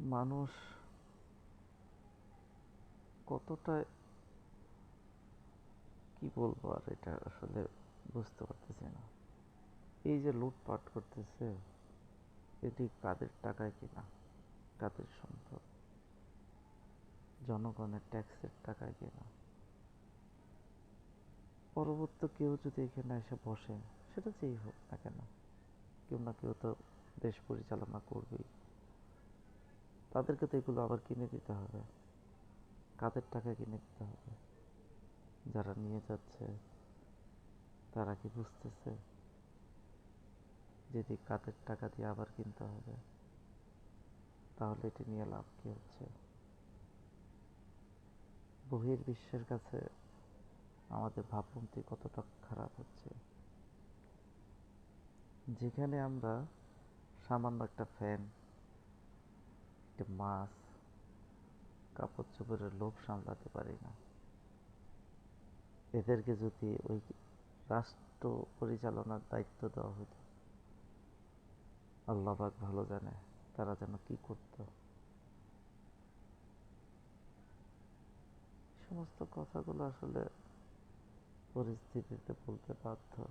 মানুষ কতটা, কি বলব আর এটা আসলে বুঝতে পারতেছি না। এই যে লুটপাট করতেছে, এটি কাদের টাকায় কিনা? কাদের সম্পদ? জনগণের ট্যাক্সের টাকায় কিনা? পরবর্তী কেউ যদি এখানে এসে বসে, সেটা যেই হোক না কেন, কেউ না কেউ তো দেশ পরিচালনা করবেই। তাদেরকে তো এগুলো আবার কিনে দিতে হবে। কাদের টাকা কিনে দিতে হবে? যারা নিয়ে যাচ্ছে, তারা কি বুঝতেছে যদি কাদের টাকা দিয়ে আবার কিনতে হবে? তাহলে এটি নিয়ে লাভ কি হচ্ছে? বহির্বিশ্বের কাছে আমাদের ভাবমূর্তি কতটা খারাপ হচ্ছে? যেখানে আমরা সামান্য একটা ফ্যান একটা মাছ কাপড় চোপড়ের লোভ সামলাতে পারি না। এদেরকে যদি ওই রাষ্ট্র পরিচালনার দায়িত্ব দেওয়া হতো, আল্লাহ পাক ভালো জানে তারা যেন কি করত। সমস্ত কথাগুলো আসলে পরিস্থিতিতে বলতে বাধ্য।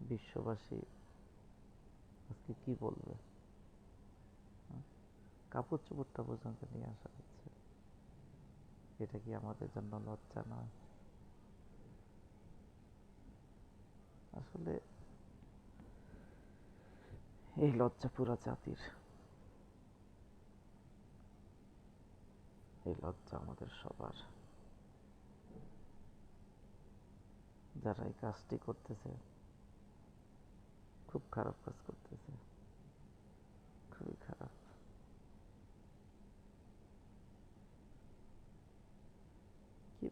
বিশ্ববাসী আজকে কি বলবে? কাপড় চোপড়টা পর্যন্ত নিয়ে আসা হচ্ছে। এটা কি আমাদের জন্য লজ্জা নয় আসলে এই লজ্জা পুরা জাতির। এই লজ্জা আমাদের সবার। যারা এই কাজটি করতেছে, খুব খারাপ কাজ করতেছে খুবই খারাপ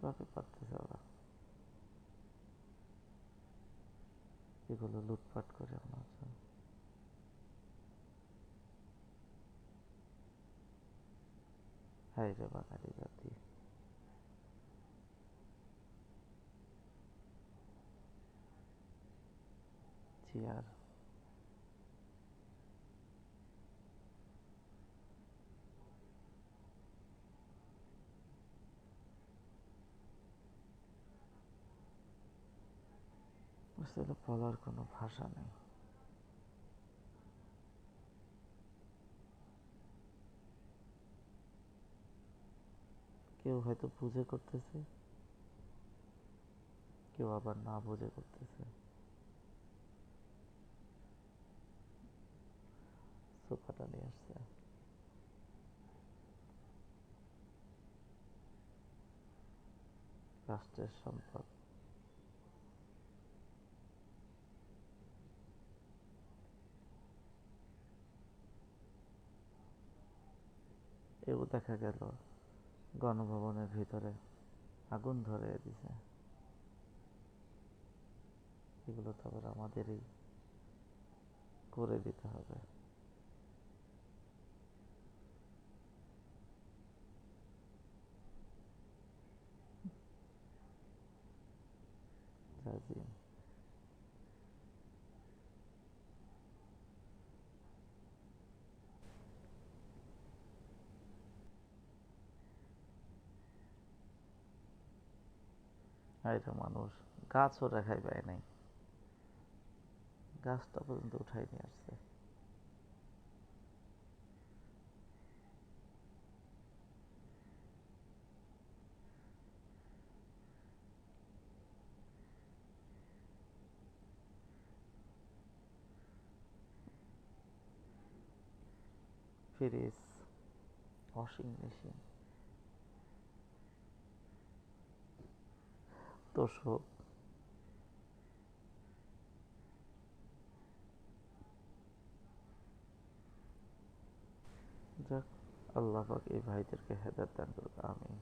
কীভাবে পারতেছে ওরা। এগুলো লুটপাট করে আমার হাই রে বাঙালি জাতি। চেয়ার আসলে বলার কোনো ভাষা নেই। কেউ হয়তো বুঝে করতেছে, কেউ আবার না বুঝে করতেছে। সোফাটা নিয়ে আসছে। রাষ্ট্রের সম্পদ। এও দেখা গেল, গণভবনের ভিতরে আগুন ধরে দিছে। এগুলো তো আবার আমাদেরই করে দিতে হবে। হাইরে মানুষ গাছও রেখাই পায় নাই। গাছটা পর্যন্ত উঠাই নিয়ে আসছে। Fridge washing machine. তোষক যাক আল্লাহ পাক এই ভাইদেরকে হেদায়ত দান করুক আমিন।